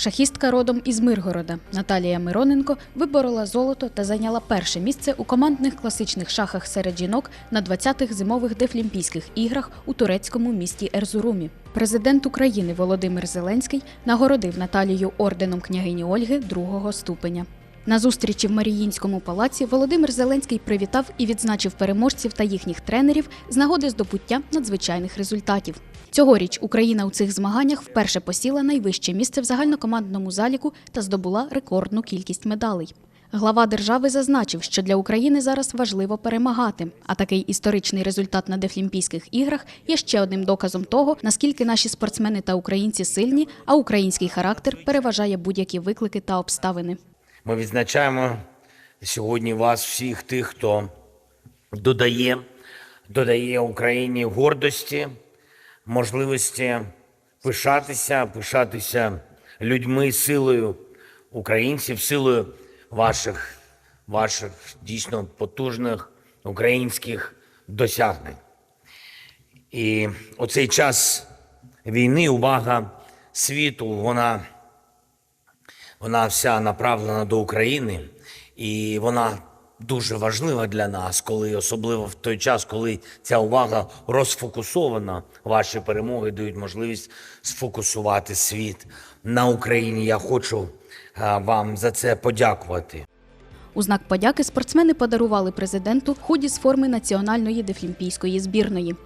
Шахістка родом із Миргорода Наталія Мироненко виборола золото та зайняла перше місце у командних класичних шахах серед жінок на 20-х зимових Дефлімпійських іграх у турецькому місті Ерзурумі. Президент України Володимир Зеленський нагородив Наталію орденом княгині Ольги другого ступеня. На зустрічі в Маріїнському палаці Володимир Зеленський привітав і відзначив переможців та їхніх тренерів з нагоди здобуття надзвичайних результатів. Цьогоріч Україна у цих змаганнях вперше посіла найвище місце в загальнокомандному заліку та здобула рекордну кількість медалей. Глава держави зазначив, що для України зараз важливо перемагати. А такий історичний результат на Дефлімпійських іграх є ще одним доказом того, наскільки наші спортсмени та українці сильні, а український характер переважає будь-які виклики та обставини. Ми відзначаємо сьогодні вас, всіх тих, хто додає, додає Україні гордості, можливості пишатися, пишатися людьми, силою українців, силою ваших, ваших дійсно потужних українських досягнень. І оцей час війни, увага світу, вона вона вся направлена до України, і вона дуже важлива для нас, коли особливо в той час, коли ця увага розфокусована, ваші перемоги дають можливість сфокусувати світ на Україні. Я хочу вам за це подякувати. У знак подяки спортсмени подарували президенту худі з форми національної дефлімпійської збірної.